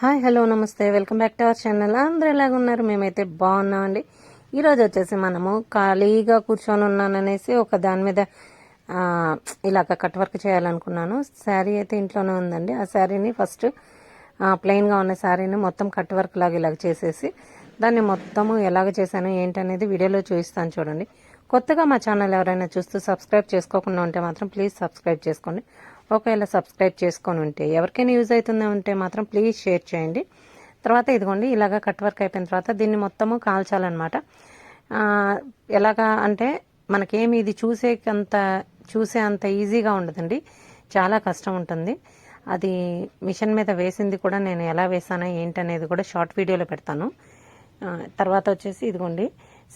Hi hello namaste. Welcome back to our channel. అందరూ ఎలాగున్నారు మేమైతే బాగున్నామండి. ఈరోజు వచ్చేసి మనము ఖాళీగా కూర్చొని ఉన్నాననేసి ఒక దాని మీద ఇలాగ కట్ వర్క్ చేయాలనుకున్నాను. శారీ అయితే ఇంట్లోనే ఉందండి. ఆ శారీని ఫస్ట్ ప్లెయిన్గా ఉన్న శారీని మొత్తం కట్ వర్క్ లాగా ఇలాగ చేసేసి దాన్ని మొత్తము ఎలాగ చేశాను ఏంటనేది వీడియోలో చూపిస్తాను చూడండి. కొత్తగా మా ఛానల్ ఎవరైనా చూస్తూ సబ్స్క్రైబ్ చేసుకోకుండా ఉంటే మాత్రం ప్లీజ్ సబ్స్క్రైబ్ చేసుకోండి. ఒకవేళ సబ్స్క్రైబ్ చేసుకొని ఉంటే ఎవరికైనా యూజ్ అవుతుందో ఉంటే మాత్రం ప్లీజ్ షేర్ చేయండి. తర్వాత ఇదిగోండి ఇలాగ కట్ వర్క్ అయిపోయిన తర్వాత దీన్ని మొత్తము కాల్చాలన్నమాట. ఎలాగా అంటే మనకేమి ఇది చూసేకంత చూసే అంత ఈజీగా ఉండదండి. చాలా కష్టం ఉంటుంది. అది మిషన్ మీద వేసింది కూడా నేను ఎలా వేసానా ఏంటనేది కూడా షార్ట్ వీడియోలో పెడతాను. తర్వాత వచ్చేసి ఇదిగోండి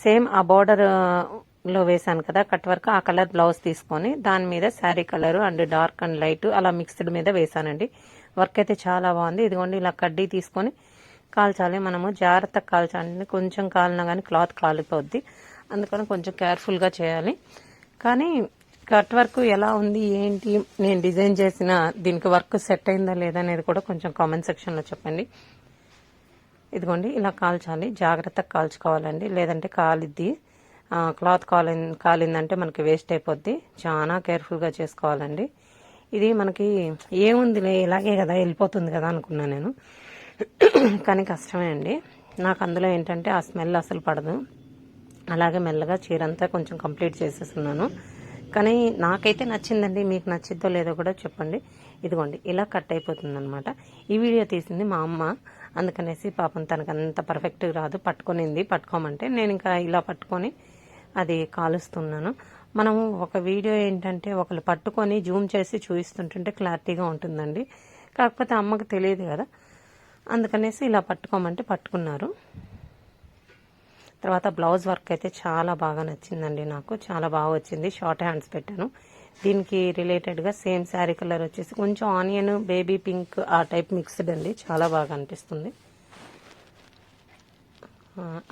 సేమ్ ఆ బార్డర్ లో వేసాను కదా కట్ వర్క్ ఆ కలర్ బ్లౌజ్ తీసుకొని దాని మీద sari colour and dark and light అలా మిక్స్డ్ మీద వేసానండి వర్క్ అయితే చాలా బాగుంది. ఇదిగోండి ఇలా కడ్డీ తీసుకొని కాల్చాలి. మనము జాగ్రత్తగా కాల్చాలి కొంచెం కాలినా కానీ క్లాత్ కాలిపోద్ది. అందుకని కొంచెం కేర్ఫుల్గా చేయాలి. కానీ కట్ వర్క్ ఎలా ఉంది ఏంటి నేను డిజైన్ చేసిన దీనికి వర్క్ సెట్ అయిందా లేదా అనేది కూడా కొంచెం కామెంట్ సెక్షన్లో చెప్పండి. ఇదిగోండి ఇలా కాల్చాలి. జాగ్రత్తగా కాల్చుకోవాలండి. లేదంటే కాలిద్ది. క్లాత్ కాలి కాలిందంటే మనకి వేస్ట్ అయిపోద్ది. చాలా కేర్ఫుల్గా చేసుకోవాలండి. ఇది మనకి ఏముందిలే ఇలాగే కదా వెళ్ళిపోతుంది కదా అనుకున్నా నేను. కానీ కష్టమే అండి. నాకు అందులో ఏంటంటే ఆ స్మెల్ అసలు పడదు. అలాగే మెల్లగా చీరంతా కొంచెం కంప్లీట్ చేసేస్తున్నాను. కానీ నాకైతే నచ్చిందండి మీకు నచ్చిద్దో లేదో కూడా చెప్పండి. ఇదిగోండి ఇలా కట్ అయిపోతుంది అనమాట ఈ వీడియో తీసింది మా అమ్మ. అందుకనేసి పాపం తనకు అంత పర్ఫెక్ట్గా రాదు. పట్టుకొనింది. పట్టుకోమంటే నేను ఇంకా ఇలా పట్టుకొని అది కాలుస్తున్నాను. మనము ఒక వీడియో ఏంటంటే ఒకళ్ళు పట్టుకొని జూమ్ చేసి చూపిస్తుంటుంటే క్లారిటీగా ఉంటుందండి. కాకపోతే అమ్మకు తెలియదు కదా. అందుకనేసి ఇలా పట్టుకోమంటే పట్టుకున్నారు. తర్వాత బ్లౌజ్ వర్క్ అయితే చాలా బాగా నచ్చిందండి నాకు. చాలా బాగా వచ్చింది. షార్ట్ హ్యాండ్స్ పెట్టాను. దీనికి రిలేటెడ్గా సేమ్ శారీ కలర్ వచ్చేసి కొంచెం ఆనియన్ బేబీ పింక్ ఆ టైప్ మిక్స్డ్ అండి. చాలా బాగా అనిపిస్తుంది.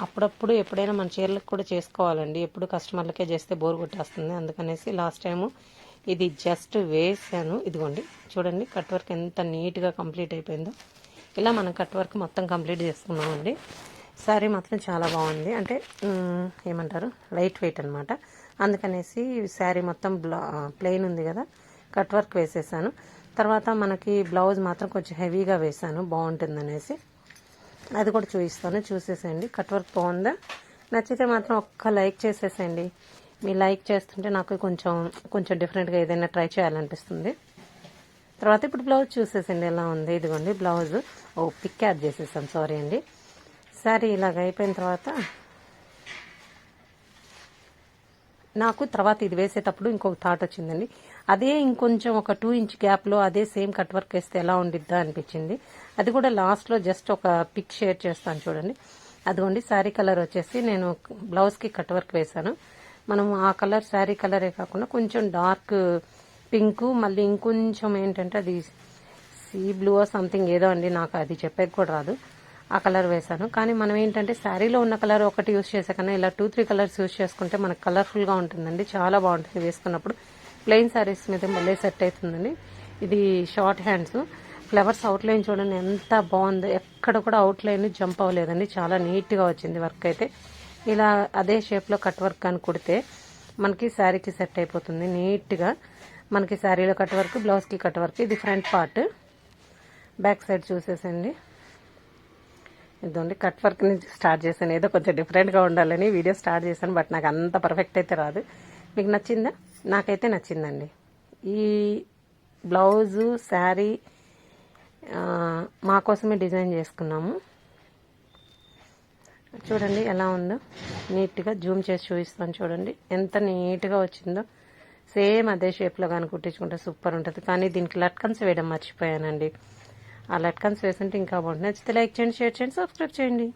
అప్పుడప్పుడు ఎప్పుడైనా మన చీరలకు కూడా చేసుకోవాలండి. ఎప్పుడు కస్టమర్లకే చేస్తే బోర్ కొట్టేస్తుంది. అందుకనేసి లాస్ట్ టైము ఇది జస్ట్ వేసాను. ఇదిగోండి చూడండి కట్ వర్క్ ఎంత నీట్గా కంప్లీట్ అయిపోయిందో. ఇలా మనం కట్ వర్క్ మొత్తం కంప్లీట్ చేసుకున్నామండి. శారీ మాత్రం చాలా బాగుంది. అంటే ఏమంటారు? లైట్ వెయిట్ అనమాట అందుకనేసి శారీ మొత్తం బ్లా ప్లెయిన్ ఉంది కదా. కట్ వర్క్ వేసేసాను. తర్వాత మనకి బ్లౌజ్ మాత్రం కొంచెం హెవీగా వేసాను. బాగుంటుందనేసి. అది కూడా చూపిస్తాను. చూసేసేయండి. కట్ వర్క్ బాగుందా? నచ్చితే మాత్రం ఒక్క లైక్ చేసేసేయండి. మీ లైక్ చేస్తుంటే నాకు కొంచెం కొంచెం డిఫరెంట్గా ఏదైనా ట్రై చేయాలనిపిస్తుంది. తర్వాత ఇప్పుడు బ్లౌజ్ చూసేసండి ఎలా ఉంది? ఇదిగోండి బ్లౌజ్. ఓ పిక్ యాడ్ చేసేసాను. సారీ అండి. సారీ ఇలాగ అయిపోయిన తర్వాత నాకు తర్వాత ఇది వేసేటప్పుడు ఇంకొక థాట్ వచ్చిందండి. అదే ఇంకొంచెం ఒక టూ ఇంచ్ గ్యాప్లో అదే సేమ్ కట్ వర్క్ వేస్తే ఎలా ఉండిద్దా అనిపించింది. అది కూడా లాస్ట్లో జస్ట్ ఒక పిక్ షేర్ చేస్తాను చూడండి. అదిగోండి శారీ కలర్ వచ్చేసి నేను బ్లౌజ్కి కట్ వర్క్ వేశాను. మనం ఆ కలర్ శారీ కలరే కాకుండా కొంచెం డార్క్ పింక్ మళ్ళీ ఇంకొంచెం ఏంటంటే అది సీ బ్లూ సంథింగ్ ఏదో అండి నాకు అది చెప్పేది కూడా రాదు. ఆ కలర్ వేశాను. కానీ మనం ఏంటంటే శారీలో ఉన్న కలర్ ఒకటి యూస్ చేసే కన్నా ఇలా టూ త్రీ కలర్స్ యూస్ చేసుకుంటే మనకు కలర్ఫుల్గా ఉంటుందండి. చాలా బాగుంటుంది వేసుకున్నప్పుడు. ప్లెయిన్ శారీస్ మీద మళ్ళీ సెట్ అవుతుందండి. ఇది షార్ట్ హ్యాండ్స్ ఫ్లవర్స్ అవుట్లైన్ చూడండి ఎంత బాగుందో. ఎక్కడ కూడా అవుట్లైన్ జంప్ అవ్వలేదండి. చాలా నీట్గా వచ్చింది వర్క్ అయితే. ఇలా అదే షేప్లో కట్ వర్క్ అని కుడితే మనకి శారీకి సెట్ అయిపోతుంది నీట్గా మనకి శారీలో కట్ వర్క్ బ్లౌజ్కి కట్ వర్క్ ఇది ఫ్రంట్ పార్ట్ బ్యాక్ సైడ్ చూసేసండి. ఇదండి కట్ వర్క్ నుంచి స్టార్ట్ చేశాను. ఏదో కొంచెం డిఫరెంట్గా ఉండాలని వీడియో స్టార్ట్ చేశాను బట్ నాకు అంత పర్ఫెక్ట్ అయితే రాదు. మీకు నచ్చిందా? నాకైతే నచ్చిందండి. ఈ బ్లౌజు శారీ మా కోసమే డిజైన్ చేసుకున్నాము. చూడండి ఎలా ఉందో. నీట్గా జూమ్ చేసి చూపిస్తాను చూడండి. ఎంత నీట్గా వచ్చిందో. సేమ్ అదే షేప్లో కానీ కుట్టించుకుంటే సూపర్ ఉంటుంది. కానీ దీనికి లట్కన్స్ వేయడం మర్చిపోయానండి. ఆ లట్కన్స్ వేసుంటే ఇంకా బాగుంటుంది. నచ్చితే లైక్ చేయండి షేర్ చేయండి సబ్స్క్రైబ్ చేయండి.